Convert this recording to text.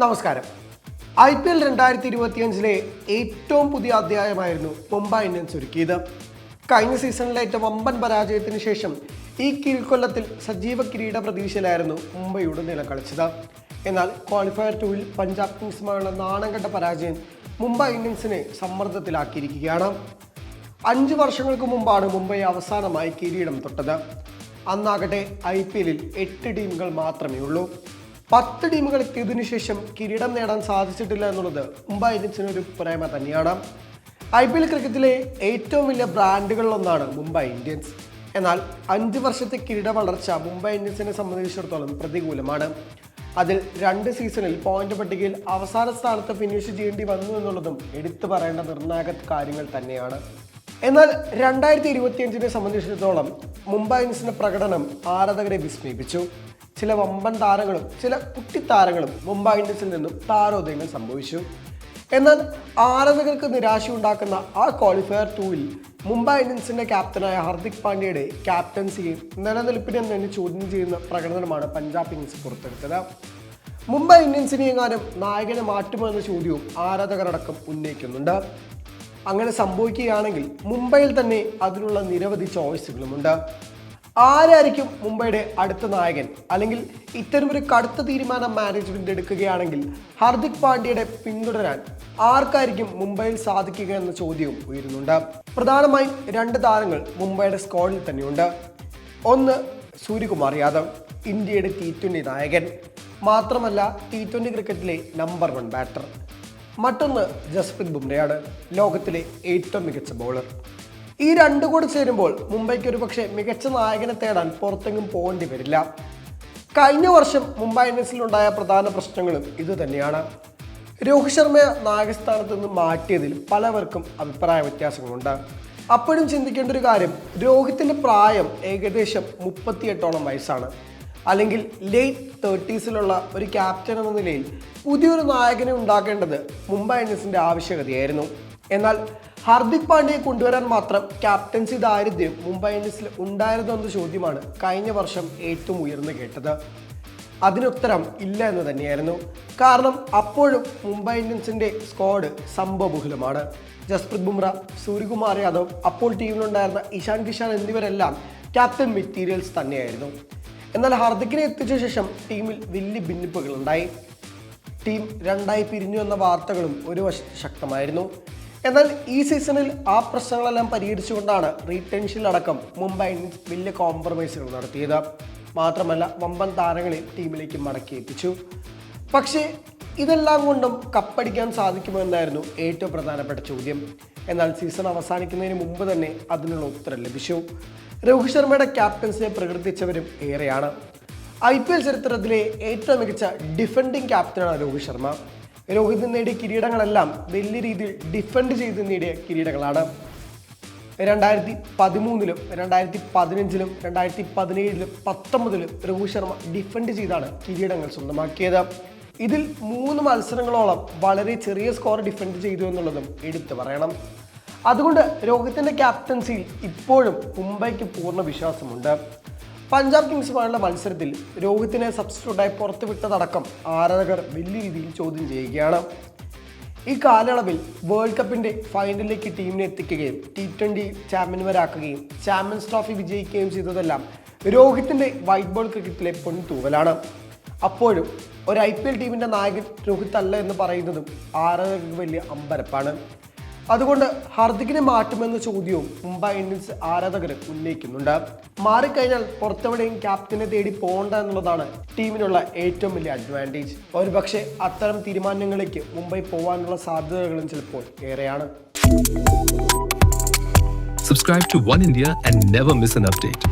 നമസ്കാരം. I P L രണ്ടായിരത്തി ഇരുപത്തിയഞ്ചിലെ ഏറ്റവും പുതിയ അധ്യായമായിരുന്നു മുംബൈ ഇന്ത്യൻസ് ഒരുക്കിയത്. കഴിഞ്ഞ സീസണിലേറ്റ വമ്പൻ പരാജയത്തിന് ശേഷം ഈ കീഴ്ക്കൊല്ലത്തിൽ സജീവ കിരീട പ്രതീക്ഷയിലായിരുന്നു മുംബൈയുടെ നില കളിച്ചത്. എന്നാൽ ക്വാളിഫയർ ടൂവിൽ പഞ്ചാബ് കിങ്സുമായുള്ള നാണം കണ്ട പരാജയം മുംബൈ ഇന്ത്യൻസിനെ സമ്മർദ്ദത്തിലാക്കിയിരിക്കുകയാണ്. അഞ്ച് വർഷങ്ങൾക്ക് മുമ്പാണ് മുംബൈ അവസാനമായി കിരീടം തൊട്ടത്. അന്നാകട്ടെ ഐ പി എല്ലിൽ എട്ട് ടീമുകൾ മാത്രമേ ഉള്ളൂ. പത്ത് ടീമുകൾ എത്തിയതിനു ശേഷം കിരീടം നേടാൻ സാധിച്ചിട്ടില്ല എന്നുള്ളത് മുംബൈ ഇന്ത്യൻസിന് ഒരു പ്രേമ തന്നെയാണ്. ഐ പി എൽ ക്രിക്കറ്റിലെ ഏറ്റവും വലിയ ബ്രാൻഡുകളിലൊന്നാണ് മുംബൈ ഇന്ത്യൻസ്. എന്നാൽ അഞ്ച് വർഷത്തെ കിരീട വളർച്ച മുംബൈ ഇന്ത്യൻസിനെ സംബന്ധിച്ചിടത്തോളം പ്രതികൂലമാണ്. അതിൽ രണ്ട് സീസണിൽ പോയിന്റ് പട്ടികയിൽ അവസാന സ്ഥാനത്ത് ഫിനിഷ് ചെയ്യേണ്ടി വന്നു എന്നുള്ളതും എടുത്തു പറയേണ്ട നിർണായക കാര്യങ്ങൾ തന്നെയാണ്. എന്നാൽ രണ്ടായിരത്തി ഇരുപത്തിയഞ്ചിനെ സംബന്ധിച്ചിടത്തോളം മുംബൈ ഇന്ത്യൻസിന്റെ പ്രകടനം ആരാധകരെ വിസ്മയിപ്പിച്ചു. ചില വമ്പൻ താരങ്ങളും ചില കുട്ടി താരങ്ങളും മുംബൈ ഇന്ത്യൻസിൽ നിന്നും താരോദയങ്ങൾ സംഭവിച്ചു. എന്നാൽ ആരാധകർക്ക് നിരാശയുണ്ടാക്കുന്ന ആ ക്വാളിഫയർ ടൂവിൽ മുംബൈ ഇന്ത്യൻസിന്റെ ക്യാപ്റ്റനായ ഹാർദിക് പാണ്ഡ്യയുടെ ക്യാപ്റ്റൻസിയും നിലനിൽപ്പിനെ തന്നെ ചോദ്യം ചെയ്യുന്ന പ്രകടനമാണ് പഞ്ചാബ് കിങ്സ് പുറത്തെടുത്തത്. മുംബൈ ഇന്ത്യൻസിനെ എങ്ങാനും നായകനെ മാറ്റുമോ എന്ന ചോദ്യവും ആരാധകരടക്കം ഉന്നയിക്കുന്നുണ്ട്. അങ്ങനെ സംഭവിക്കുകയാണെങ്കിൽ മുംബൈയിൽ തന്നെ അതിനുള്ള നിരവധി ചോയ്സുകളുമുണ്ട് ആരായിരിക്കും മുംബൈയുടെ അടുത്ത നായകൻ? അല്ലെങ്കിൽ ഇത്തരമൊരു കടുത്ത തീരുമാനം മാനേജ്മെന്റ് എടുക്കുകയാണെങ്കിൽ ഹാർദിക് പാണ്ഡ്യയുടെ പിന്തുടരാൻ ആർക്കായിരിക്കും മുംബൈയിൽ സാധിക്കുക എന്ന ചോദ്യവും ഉയരുന്നുണ്ട്. പ്രധാനമായും രണ്ട് താരങ്ങൾ മുംബൈയുടെ സ്ക്വാഡിൽ തന്നെയുണ്ട്. ഒന്ന് സൂര്യകുമാർ യാദവ് ഇന്ത്യയുടെ ടി ട്വന്റി നായകൻ. മാത്രമല്ല ടി ട്വന്റി ക്രിക്കറ്റിലെ നമ്പർ വൺ ബാറ്റർ മറ്റൊന്ന് ജസ്പ്രീത് ബുംറയാണ് ലോകത്തിലെ ഏറ്റവും മികച്ച ബൗളർ ഈ രണ്ടു കൂടി ചേരുമ്പോൾ മുംബൈക്ക് ഒരു പക്ഷേ മികച്ച നായകനെ തേടാൻ പുറത്തെങ്ങും പോകേണ്ടി വരില്ല. കഴിഞ്ഞ വർഷം മുംബൈ ഇന്ത്യൻസിലുണ്ടായ പ്രധാന പ്രശ്നങ്ങളും ഇതുതന്നെയാണ് രോഹിത് ശർമ്മയെ നായകസ്ഥാനത്ത് നിന്ന് മാറ്റിയതിൽ പലവർക്കും അഭിപ്രായ വ്യത്യാസങ്ങളുണ്ട്. അപ്പോഴും ചിന്തിക്കേണ്ട ഒരു കാര്യം രോഹിത്തിന്റെ പ്രായം ഏകദേശം മുപ്പത്തിയെട്ടോളം വയസ്സാണ്. അല്ലെങ്കിൽ ലേറ്റ് തേർട്ടീസിലുള്ള ഒരു ക്യാപ്റ്റൻ എന്ന നിലയിൽ പുതിയൊരു നായകനെ ഉണ്ടാക്കേണ്ടത് മുംബൈ ഇന്ത്യൻസിന്റെ ആവശ്യകതയായിരുന്നു. എന്നാൽ ഹാർദിക് പാണ്ഡ്യയെ കൊണ്ടുവരാൻ മാത്രം ക്യാപ്റ്റൻസി ദാരിദ്ര്യം മുംബൈ ഇന്ത്യൻസിൽ ഉണ്ടായിരുന്നോ എന്ന ചോദ്യമാണ് കഴിഞ്ഞ വർഷം ഏറ്റവും ഉയർന്നു കേട്ടത്. അതിനുത്തരം ഇല്ല എന്ന് തന്നെയായിരുന്നു. കാരണം അപ്പോഴും മുംബൈ ഇന്ത്യൻസിന്റെ സ്ക്വാഡ് സംഭവബഹുലമാണ്. ജസ്പ്രീത് ബുംറ സൂര്യകുമാർ യാദവ് അപ്പോൾ ടീമിലുണ്ടായിരുന്ന ഇഷാൻ കിഷാൻ എന്നിവരെല്ലാം ക്യാപ്റ്റൻ മെറ്റീരിയൽസ് തന്നെയായിരുന്നു. എന്നാൽ ഹാർദിക്കിനെ എത്തിച്ച ശേഷം ടീമിൽ വലിയ ഭിന്നിപ്പുകളുണ്ടായി. ടീം രണ്ടായി പിരിഞ്ഞു എന്ന വാർത്തകളും ഒരു വശത്ത് ശക്തമായിരുന്നു. എന്നാൽ ഈ സീസണിൽ ആ പ്രശ്നങ്ങളെല്ലാം പരിഹരിച്ചുകൊണ്ടാണ് റീടെൻഷനിലടക്കം മുംബൈ ഇന്ത്യൻസ് വലിയ കോംപ്രമൈസുകൾ നടത്തിയത്. മാത്രമല്ല വമ്പൻ താരങ്ങളെ ടീമിലേക്ക് മടക്കി എത്തിച്ചു പക്ഷേ ഇതെല്ലാം കൊണ്ടും കപ്പടിക്കാൻ സാധിക്കുമോ എന്നായിരുന്നു ഏറ്റവും പ്രധാനപ്പെട്ട ചോദ്യം. എന്നാൽ സീസൺ അവസാനിക്കുന്നതിന് മുമ്പ് തന്നെ അതിനുള്ള ഉത്തരം ലഭിച്ചു. രോഹിത് ശർമ്മയുടെ ക്യാപ്റ്റൻസിനെ പ്രകൃതിച്ചവരും ഏറെയാണ്. ഐ പി എൽ ചരിത്രത്തിലെ ഏറ്റവും മികച്ച ഡിഫൻഡിംഗ് ക്യാപ്റ്റനാണ് രോഹിത് ശർമ്മ. രോഹിത് നേടിയ കിരീടങ്ങളെല്ലാം വലിയ രീതിയിൽ ഡിഫെൻഡ് ചെയ്ത് നേടിയ കിരീടങ്ങളാണ്. രണ്ടായിരത്തി പതിമൂന്നിലും രണ്ടായിരത്തി പതിനഞ്ചിലും രണ്ടായിരത്തി പതിനേഴിലും പത്തൊമ്പതിലും രോഹിത് ശർമ്മ ഡിഫെൻഡ് ചെയ്താണ് കിരീടങ്ങൾ സ്വന്തമാക്കിയത്. ഇതിൽ മൂന്ന് മത്സരങ്ങളോളം വളരെ ചെറിയ സ്കോർ ഡിഫെൻഡ് ചെയ്തു എന്നുള്ളതും എടുത്തു പറയണം. അതുകൊണ്ട് രോഹിത്തിന്റെ ക്യാപ്റ്റൻസിയിൽ ഇപ്പോഴും മുംബൈക്ക് പൂർണ വിശ്വാസമുണ്ട്. പഞ്ചാബ് കിങ്സുമായുള്ള മത്സരത്തിൽ രോഹിത്തിനെ സബ്സ്റ്റിറ്റ്യൂട്ടായി പുറത്തുവിട്ടതടക്കം ആരാധകർ വലിയ രീതിയിൽ ചോദ്യം ചെയ്യുകയാണ്. ഈ കാലയളവിൽ വേൾഡ് കപ്പിന്റെ ഫൈനലിലേക്ക് ടീമിനെ എത്തിക്കുകയും ടി ട്വന്റി ചാമ്പ്യന്മാരാക്കുകയും ചാമ്പ്യൻസ് ട്രോഫി വിജയിക്കുകയും ചെയ്തതെല്ലാം രോഹിത്തിന്റെ വൈറ്റ് ബോൾ ക്രിക്കറ്റിലെ പൊൻതൂവലാണ്. അപ്പോഴും ഒരു ഐ പി എൽ ടീമിന്റെ നായകൻ രോഹിത് അല്ല എന്ന് പറയുന്നതും ആരാധകർക്ക് വലിയ അമ്പരപ്പാണ്. അതുകൊണ്ട് ഹാർദിക്കിനെ മാറ്റുമെന്ന ചോദ്യവും മുംബൈ ഇന്ത്യൻസ് ആരാധകർ ഉന്നയിക്കുന്നുണ്ട്. മാറിക്കഴിഞ്ഞാൽ പുറത്തെവിടെയും ക്യാപ്റ്റനെ തേടി പോകണ്ട എന്നുള്ളതാണ് ടീമിനുള്ള ഏറ്റവും വലിയ അഡ്വാന്റേജ് ഒരുപക്ഷെ അത്തരം തീരുമാനങ്ങളിലേക്ക് മുംബൈ പോകാനുള്ള സാധ്യതകളും ചിലപ്പോൾ ഏറെയാണ്. Subscribe to One India and never miss an update.